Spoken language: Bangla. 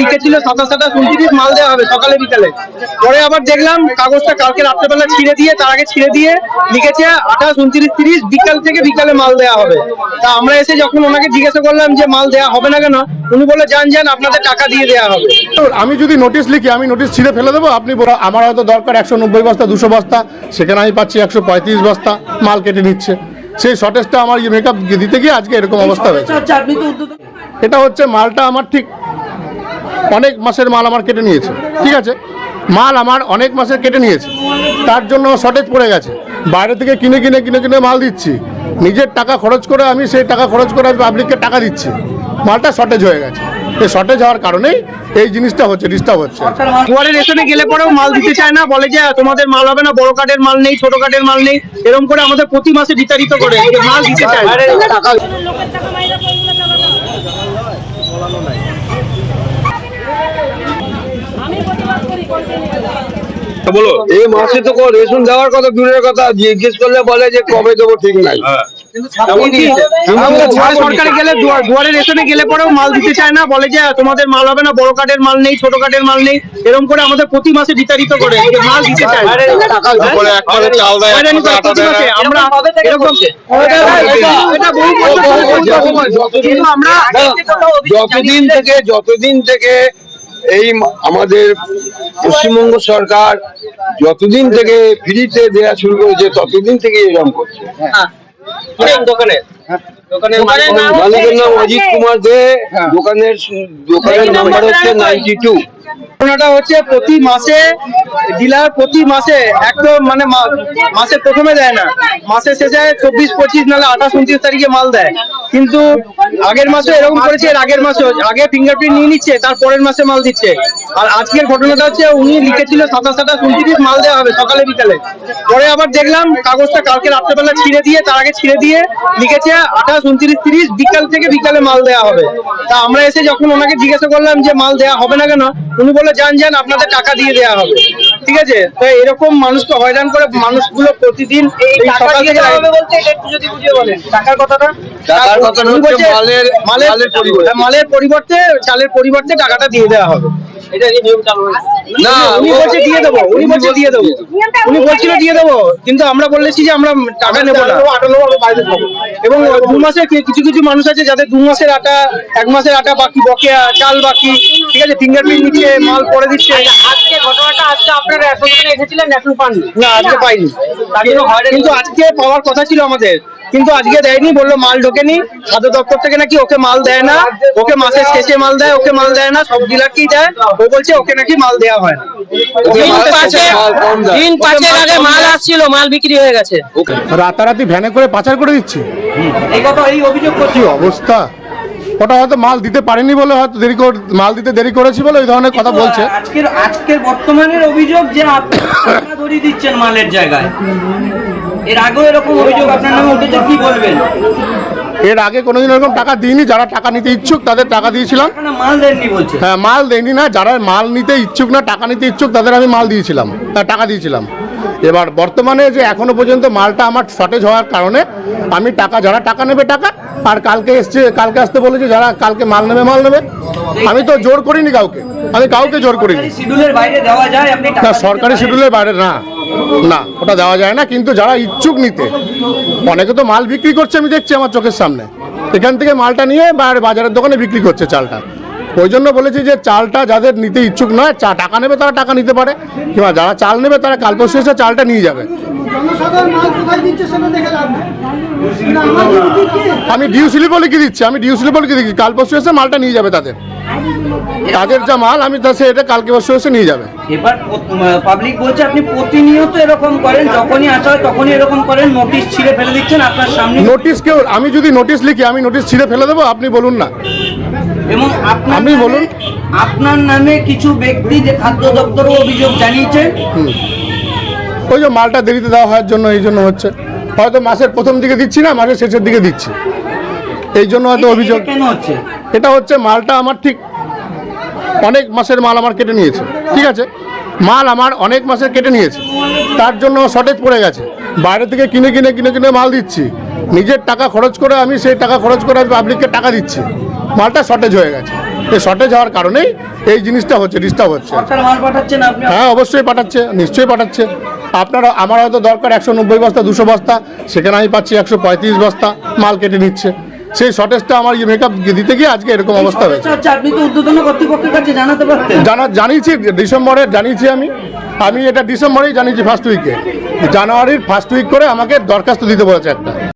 লিখেছিল সাতাশ সাতাশ উনত্রিশ মাল দেওয়া হবে সকালে বিকালে। পরে আবার দেখলাম কাগজটা কালকে রাত্রেবেলা ছিঁড়ে দিয়ে তার আগে ছিঁড়ে দিয়ে লিখেছে আঠাশ উনত্রিশ তিরিশ বিকাল থেকে বিকালে মাল দেওয়া হবে। তা আমরা এসে যখন ওনাকে জিজ্ঞাসা করলাম যে মাল দেওয়া হবে না কেন উনি বলে যান যান আপনাদের টাকা দিয়ে দেওয়া হবে। আমি যদি নোটিশ লিখি আমি নোটিশ ছিঁড়ে ফেলে দেবো আপনি বলো, আমার হয়তো দরকার একশো নব্বই বস্তা দুশো বস্তা সেখানে আমি পাচ্ছি একশো পঁয়ত্রিশ বস্তা মাল কেটে নিচ্ছে। সেই শর্টেজটা আমার মেকআপ দিতে গিয়ে আজকে এরকম অবস্থা হয়েছে। আচ্ছা আপনি তো উদ্যোগ এটা হচ্ছে মালটা আমার ঠিক অনেক মাসের মাল আমার কেটে নিয়েছে। ঠিক আছে? মাল আমার অনেক মাসের কেটে নিয়েছে। তার জন্য শর্টেজ পড়ে গেছে। বাইরে থেকে কিনে কিনে কিনে কিনে মাল দিচ্ছি। নিজের টাকা খরচ করে আমি সেই টাকা খরচ করে আমি পাবলিককে টাকা দিচ্ছি। মালটা শর্টেজ হয়ে গেছে। এই শর্টেজ হওয়ার কারণেই এই জিনিসটা হচ্ছে ডিস্টার্ব হচ্ছে। দুয়ারে রেশনে গেলে পরেও মাল দিতে চায় না বলে যে তোমাদের মাল হবে না বড় কাঠের মাল নেই ছোট কাঠের মাল নেই। এরকম করে আমাদের প্রতি মাসে বিতাড়িত করে। যে মাল দিতে চায় না। লোকের টাকা মাইরা কইগুলো চালানো আমি প্রতিবাদ করি কন্টিনিউ বলো। এই মাসে তো রেশন দেওয়ার কথা দূরের কথা জিজ্ঞেস করলে বলে যে কবে দেবো ঠিক নাই। এমনকি আমরা দুয়ারে সরকারে গেলে দুয়ারে রেশনে গেলে পরেও মাল দিতে চায় না বলে যে তোমাদের মাল হবে না বড় কাঠের মাল নেই ছোট কাঠের মাল নেই এরকম করে আমাদের প্রতি মাসে বিতাড়িত করে মাল দিতে চায়। না। তারপরে একবারে চাল দেয় হয়রানি করে প্রতি মাসে আমরা এরকম এটা বহু বছর ধরে চলছে। কিন্তু আমরা যতদিন থেকে যতদিন থেকে এই আমাদের পশ্চিমবঙ্গ সরকার যতদিন থেকে ফ্রিতে দেওয়া শুরু করেছে ততদিন থেকে এরকম করছে। মালিকের নাম অজিত কুমার দে দোকানের দোকানের নাম্বার হচ্ছে নাইনটি টু। ঘটনাটা হচ্ছে প্রতি মাসে ডিলার প্রতি মাসে একদম মানে মা- মাসের প্রথমে দেয় না। মাসের শেষে চব্বিশ, পঁচিশ, নাহলে আঠাশ, উনত্রিশ তারিখে মাল দেয়। কিন্তু আগের মাসে এরকম করেছে, এর আগের মাসে আগে ফিঙ্গারপ্রিন্ট নিয়ে নিচ্ছে, তার পরের মাসে মাল দিচ্ছে। আর আজকের ঘটনাটা হচ্ছে, উনি লিখেছিল সাতাশ সাতাশ উনত্রিশ মাল দেওয়া হবে সকালে, বিকালে। পরে আবার দেখলাম, কাগজটা কালকে রাত্রেবেলা ছিঁড়ে দিয়ে, তার আগে ছিঁড়ে দিয়ে লিখেছে, আঠাশ, উনত্রিশ, তিরিশ, বিকাল থেকে বিকালে মাল দেওয়া হবে। তা আমরা এসে যখন ওনাকে জিজ্ঞাসা করলাম যে মাল দেওয়া হবে না কেন, উনি বলে যান যান, আপনাদের টাকা দিয়ে দেওয়া হবে। ঠিক আছে? তো এরকম মানুষকে হয়রান করে মানুষগুলো প্রতিদিন এই সকাল থেকে টাকার কথাটা? টাকার কথাটা হচ্ছে বলছে মালের- মালের মালের পরিবর্তে। হ্যাঁ, মালের পরিবর্তে চালের পরিবর্তে টাকাটা দিয়ে দেওয়া হবে। না উনি বলছে দিয়ে দেবো উনি বলছে দিয়ে দেবো। উনি বলছিল দিয়ে দেবো কিন্তু আমরা বলেছি যে আমরা টাকা নেব না। এবং দু মাসের কিছু কিছু মানুষ আছে যাদের দু মাসের আটা এক মাসের আটা বাকি বকেয়া চাল বাকি ঠিক আছে ফিঙ্গারপ্রিন্ট নিচ্ছে মাল পরে দিচ্ছে। আজকে ঘটনাটা আজকে আপনারা এসেছিলেন এখন পাননি না আজকে পাইনি। কিন্তু আজকে পাওয়ার কথা ছিল আমাদের। কিন্তু আজকে দেয়নি বলল মাল ঢোকেনি। খাদ্য দপ্তর থেকে নাকি ওকে মাল দেয় না। ওকে মাসের শেষে মাল দেয় ওকে মাল দেয় না সব ডিলারকেই দেয়? ও বলছে ওকে নাকি মাল দেওয়া হয় না। দিন পাঁচের আগে মাল আসছিল মাল বিক্রি হয়ে গেছে। রাতারাতি ভ্যানে করে পাচার করে দিচ্ছি? এই কথা এই অভিযোগ করছি। অবস্থা? ওটা হয়তো মাল দিতে পারেনি বলে হয়তো দেরি করে মাল দিতে দেরি করেছি বলে ওই ধরনের কথা বলছে। আজকের আজকের বর্তমানের অভিযোগ যে আপনি ধরিয়ে দিচ্ছেন মালের জায়গায়। এর আগেও এরকম অভিযোগ আপনার নামে উঠেছে কি বলবেন? এর আগে কোনোদিন এরকম টাকা দিইনি যারা টাকা নিতে ইচ্ছুক তাদের টাকা দিয়েছিলাম। মাল দেননি হ্যাঁ মাল দেয়নি না যারা মাল নিতে ইচ্ছুক না টাকা নিতে ইচ্ছুক তাদের আমি মাল দিয়েছিলাম টাকা দিয়েছিলাম। এবার বর্তমানে যে এখনও পর্যন্ত মালটা আমার শর্টেজ হওয়ার কারণে আমি টাকা যারা টাকা নেবে টাকা আর কালকে এসছে কালকে আসতে বলেছে যারা কালকে মাল নেবে মাল নেবে। আমি তো জোর করিনি কাউকে আমি কাউকে জোর করিনি। না সরকারি। শিডিউলের বাইরে না না ওটা দেওয়া যায় না কিন্তু যারা ইচ্ছুক নিতে অনেকে তো মাল বিক্রি করছে আমি দেখছি আমার চোখের সামনে। এখান থেকে মালটা নিয়ে বাইরে বাজারের দোকানে বিক্রি করছে চালটা। ওই জন্য বলেছি যে চালটা যাদের নিতে ইচ্ছুক নয় চা টাকা নেবে তারা টাকা নিতে পারে। কিংবা যারা চাল নেবে তারা কাল পরশু এসে চালটা নিয়ে যাবে। আমি ডিউ স্লিপও লিখে দিচ্ছি আমি ডিউ স্লিপও লিখে দিচ্ছি কাল পরশু এসে মালটা নিয়ে যাবে তাদের। তাদের যা মাল আমি তা সে এটা কালকে পরশু এসে নিয়ে যাবে। এবার পাবলিক বলছে আপনি প্রতিনিয়ত এরকম করেন যখনই আসা হয় তখনই এরকম করেন নোটিশ ছিঁড়ে ফেলে দিচ্ছেন আপনার সামনে। নোটিশ কেউ আমি যদি নোটিশ লিখি আমি নোটিশ ছিঁড়ে ফেলে দেবো আপনি বলুন না। এবং আপনার আপনি বলুন। আপনার নামে কিছু ব্যক্তি যে খাদ্য দপ্তরও অভিযোগ জানিয়েছেন ওই যে মালটা দেরিতে দেওয়া হওয়ার জন্য এই জন্য হচ্ছে। হয়তো মাসের প্রথম দিকে দিচ্ছি না মাসের শেষের দিকে দিচ্ছি। এই জন্য হয়তো অভিযোগ কেন হচ্ছে? এটা হচ্ছে মালটা আমার ঠিক অনেক মাসের মাল আমার কেটে নিয়েছে। ঠিক আছে? মাল আমার অনেক মাসের কেটে নিয়েছে। তার জন্য শর্টেজ পড়ে গেছে। বাইরে থেকে কিনে কিনে কিনে কিনে মাল দিচ্ছি। নিজের টাকা খরচ করে আমি সেই টাকা খরচ করে আমি পাবলিককে টাকা দিচ্ছি। মালটা শর্টেজ হয়ে গেছে। এই শর্টেজ হওয়ার কারণেই এই জিনিসটা হচ্ছে ডিস্টার্ব হচ্ছে। আপনি? হ্যাঁ অবশ্যই পাঠাচ্ছে নিশ্চয়ই পাঠাচ্ছে। আপনারা আমার হয়তো দরকার একশো নব্বই বস্তা দুশো বস্তা সেখানে আমি পাচ্ছি একশো পঁয়ত্রিশ বস্তা মাল কেটে নিচ্ছে। সেই শর্টেজটা আমার মেকআপ দিতে গিয়ে আজকে এরকম অবস্থা হয়েছে। আচ্ছা জানা জানিয়েছি ডিসেম্বরে জানিয়েছি আমি। আমি এটা ডিসেম্বরেই জানিয়েছি ফার্স্ট উইকে জানুয়ারির ফার্স্ট উইক করে আমাকে দরখাস্ত দিতে বলেছে একটা।